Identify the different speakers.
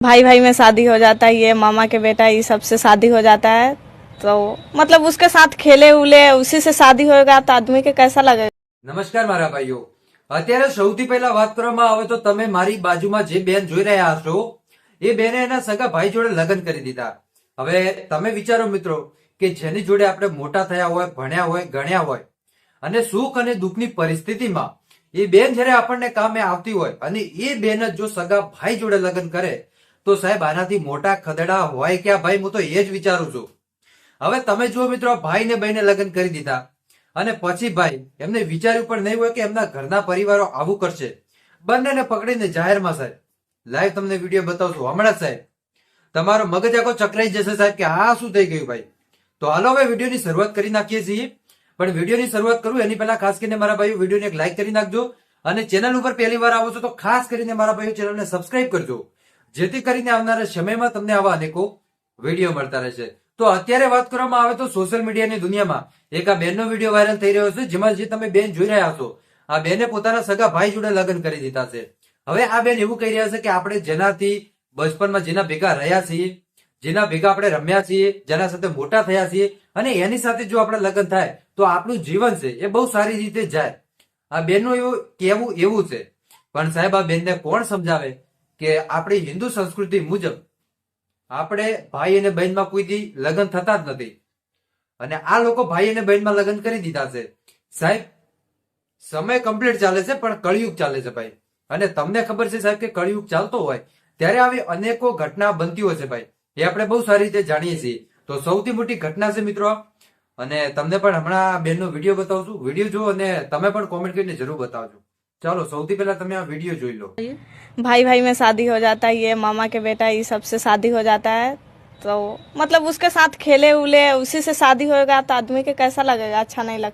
Speaker 1: भाई भाई में शादी हो जाता है ये मामा के बेटा ये सबसे शादी हो जाता है तो मतलब उसके साथ खेले उले उसी से शादी होगा तो आदमी के कैसा लगेगा
Speaker 2: નમસ્કાર મારા ભાઈઓ અત્યારે સૌથી પહેલા વાત કરવામાં આવે તો તમે મારી બાજુમાં જે બેન જોઈ રહ્યા હશો એ બેને એના સગા ભાઈ જોડે લગ્ન કરી દીધા હવે તમે વિચારો મિત્રો કે જેની જોડે આપણે મોટા થયા હોય ભણ્યા હોય ગણ્યા હોય અને સુખ અને દુઃખની પરિસ્થિતિમાં એ બેન જ્યારે આપણને કામે આવતી હોય અને એ બેન જ જો સગા ભાઈ જોડે લગ્ન કરે તો સાહેબ, આનાથી મોટા ખદડા હોય ક્યાં? ભાઈ, હું તો એ જ વિચારું છું. હવે તમે જુઓ મિત્રો ભાઈ ને બહેને લગ્ન કરી દીધા. અને પછી ભાઈ, એમને વિચાર્યું પણ નહીં હોય કે એમના ઘરના પરિવારો આવું કરશે. બંનેને પકડીને જાહેરમાં સાહેબ. લાઈવ તમને વીડિયો બતાવશું. હમણાં સાહેબ. તમારો મગજ આખો ચકરાઈ જશે સાહેબ કે આ શું થઈ ગયું ભાઈ? તો હાલો હવે વિડીયોની શરૂઆત કરી નાખીએ છીએ. પણ વિડીયોની શરૂઆત કરું, એની પહેલા ખાસ કરીને મારા ભાઈઓ વિડીયોને એક લાઈક કરી નાખજો. અને ચેનલ ઉપર પહેલી વાર આવો છો તો ખાસ કરીને મારા ભાઈઓ ચેનલને સબસ્ક્રાઇબ કરજો. જેથી કરીને આવનારા સમયમાં તમને આવા અનેકો વીડિયો મળતા રહેશે. તો અત્યારે વાત કરવામાં આવે તો સોશિયલ મીડિયાની દુનિયામાં એક આ બેનનો વીડિયો વાયરલ થઈ રહ્યો છે, જેમાં જે તમે બેન જોઈ રહ્યા છો, આ બેને પોતાના સગા ભાઈ જોડે લગ્ન કરી દીધા છે. હવે આ બેન એવું કહી રહ્યા છે કે આપણે જેનાથી બચપનમાં જેના ભેગા રહ્યા છીએ, જેના ભેગા આપણે રમ્યા છીએ, જેના સાથે મોટા થયા છીએ, અને એની સાથે જો આપણે લગ્ન થાય, તો આપણું જીવન છે એ બહુ સારી રીતે જાય. આ બેનનું એવું કહેવું એવું છે. પણ સાહેબ, આ બેનને કોણ સમજાવે? કે આપણી હિન્દુ સંસ્કૃતિ મુજબ આપણે ભાઈ અને બહેનમાં કોઈથી લગ્ન થતા જ નથી. અને આ લોકો ભાઈ અને બહેનમાં લગ્ન કરી દીધા છે. સાહેબ, સમય કમ્પ્લીટ ચાલે છે, પણ કળિયુગ ચાલે છે ભાઈ. અને તમને ખબર છે સાહેબ કે કળિયુગ ચાલતો હોય, ત્યારે આવી અનેકો ઘટના બનતી હોય છે ભાઈ. એ આપણે બહુ સારી રીતે જાણીએ છીએ. તો સૌથી મોટી ઘટના છે મિત્રો, અને તમને પણ હમણાં બેનનો વીડિયો બતાવું છું. વીડિયો જુઓ અને તમે પણ કોમેન્ટ કરીને જરૂર બતાવજો. ચાલો સૌથી પહેલા તમે આ વિડીયો જોઈ લો
Speaker 1: भाई भाई में शादी हो जाता है ये मामा के बेटा ये सबसे शादी हो जाता है तो मतलब उसके साथ खेले उले उसी से शादी होगा तो आदमी के कैसा लगेगा अच्छा नहीं लगता